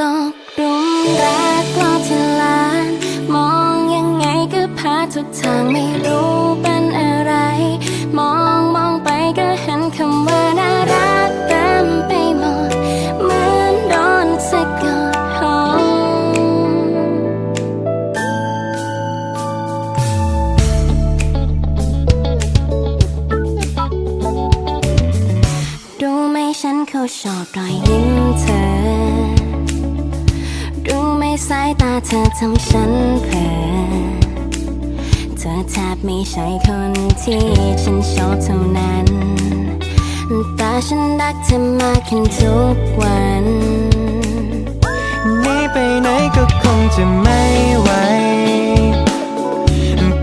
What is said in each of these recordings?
ตกหลุมรักรอบที่ลาน มองยังไงก็พาทุกทางไม่รู้เป็นอะไร มองมองไปก็เห็นคำว่าน่ารักเต็มไปหมดเหมือนโดนสะกดหงรู้ไหมฉันเขาชอบรอยยิ้มเธอ สายตาเธอทำฉันเพ้อเธอแทบไม่ใช่คนที่ฉันชอบเท่านั้น แต่ฉันรักเธอมากขึ้นทุกวันนีไปไหนก็คงจะไม่ไหว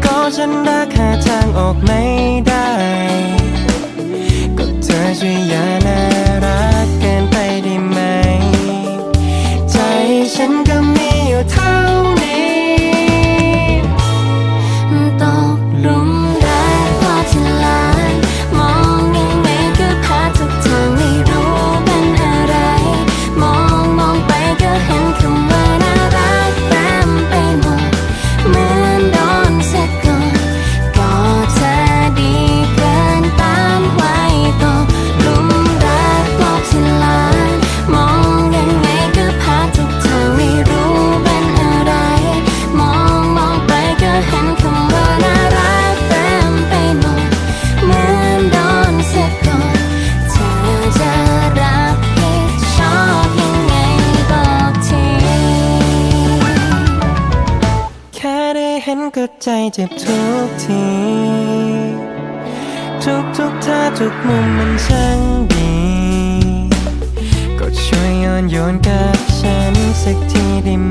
ก็ฉันรักหาทางออกไม่ได้ ก็เธอช่วยอย่าน่ารักเกินไปได้ไหม ใจฉันก็ ได้เห็นก็ใจเจ็บทุกที ทุกทุกท่าทุกมุมมันช่างดี ก็ช่วยโยนโยนกับฉันสักทีได้ไหม